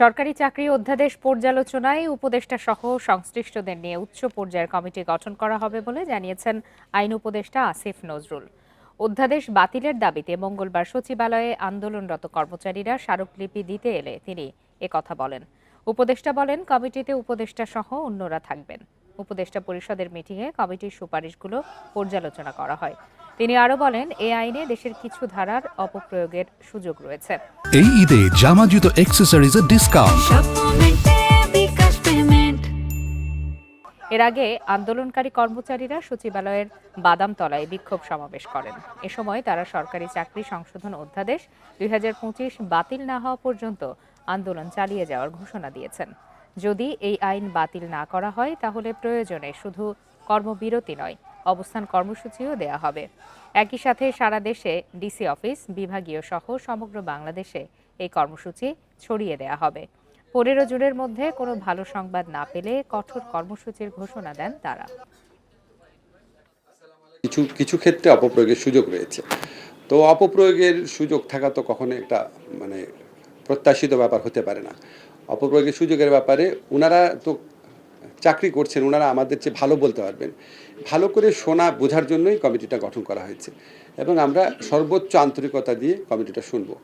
সরকারি চাকরি অধ্যাদেশ পর্যালোচনায় উপদেষ্টা সহ সংশ্লিষ্টদের নিয়ে উচ্চ পর্যায়ের কমিটি গঠন করা হবে বলে জানিয়েছেন আইন উপদেষ্টা আসিফ নজরুল। অধ্যাদেশ বাতিলের দাবিতে মঙ্গলবার সচিবালয়ে আন্দোলনরত কর্মচারীরা স্মারকলিপি দিতে এলে তিনি একথা বলেন। উপদেষ্টা বলেন, কমিটিতে উপদেষ্টা সহ অন্যরা থাকবেন। উপদেষ্টা পরিষদের মিটিংয়ে কমিটির সুপারিশগুলো পর্যালোচনা করা হয়। তিনি আরও বলেন এ আইনে দেশের কিছু ধারার অপপ্রয়োগের সুযোগ রয়েছে। এই ঈদে জামা জুতো অ্যাক্সেসরিজের ডিসকাউন্ট এর আগে আন্দোলনকারী কর্মচারীরা সচিবালয়ের বাদামতলায় বিক্ষোভ সমাবেশ করেন। এ সময় তারা সরকারি চাকরি সংশোধন অধ্যাদেশ দুই হাজার পঁচিশ বাতিল না হওয়া পর্যন্ত আন্দোলন চালিয়ে যাওয়ার ঘোষণা দিয়েছেন। যদি এই আইন বাতিল না করা হয় তাহলে প্রয়োজনে শুধু কর্মবিরতি নয় অবস্থান কর্মসূচিও দেয়া হবে। একই সাথে সারা দেশে ডিসি অফিস, বিভাগীয় সহ সমগ্র বাংলাদেশে এই কর্মসূচি ছড়িয়ে দেয়া হবে। পনেরো জুনের মধ্যে কোনো ভালো সংবাদ না পেলে কঠোর কর্মসূচির ঘোষণা দেন তারা। কিছু কিছু ক্ষেত্রে অপপ্রয়োগের সুযোগ রয়েছে। তো অপপ্রয়োগের সুযোগ থাকা তো কখনো একটা মানে প্রত্যাশিত ব্যাপার হতে পারে না। অপপ্রয়োগের সুযোগের ব্যাপারে ওনারা তো চাকরি করছেন ওনারা আমাদের চেয়ে ভালো বলতে পারবেন। ভালো করে শোনা বোঝার জন্যই কমিটিটা গঠন করা হয়েছে। এবং আমরা সর্বোচ্চ আন্তরিকতা দিয়ে কমিটিটা শুনব।